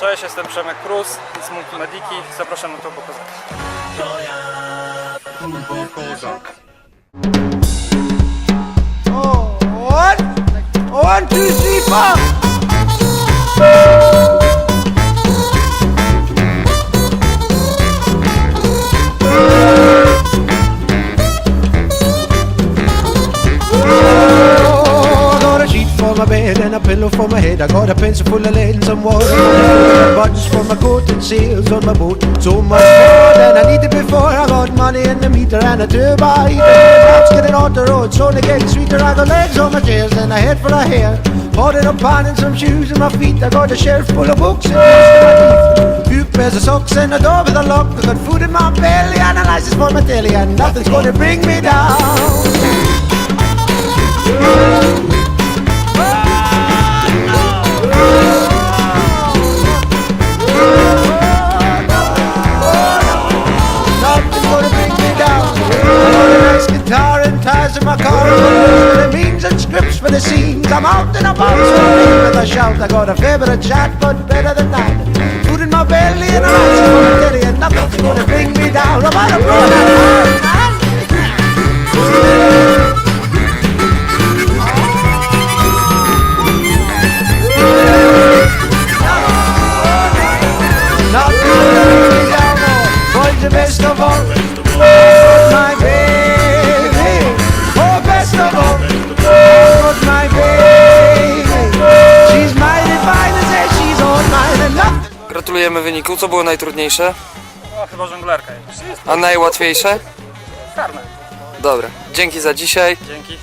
Cześć, jestem Przemek Krus z Multimediki. Zapraszam na to pokazać. Oh, one, one, two, three, four. Bed and a pillow for my head. I got a pencil full of lead and some water. Buttons for my coat and sails on my boat. So much more than I needed before. I got money in the meter and a turbo heater. Let's get it on the road, so they getting sweeter. I got legs on my chairs and a head full of hair. It up on and some shoes in my feet. I got a shelf full of books and most of my teeth. Few pairs of socks and a door with a lock. I got food in my belly and a license for my telly. And nothing's gonna bring me down. I'm out and about, so I make with a shout. I got a chat, but better than that. Food in my belly and a rice for my and nothing's gonna bring me down. I'm out of blood. Me best of all. Gratulujemy wyniku. Co było najtrudniejsze? No, chyba żonglerka. A najłatwiejsze? Karne. Dobra. Dzięki za dzisiaj. Dzięki.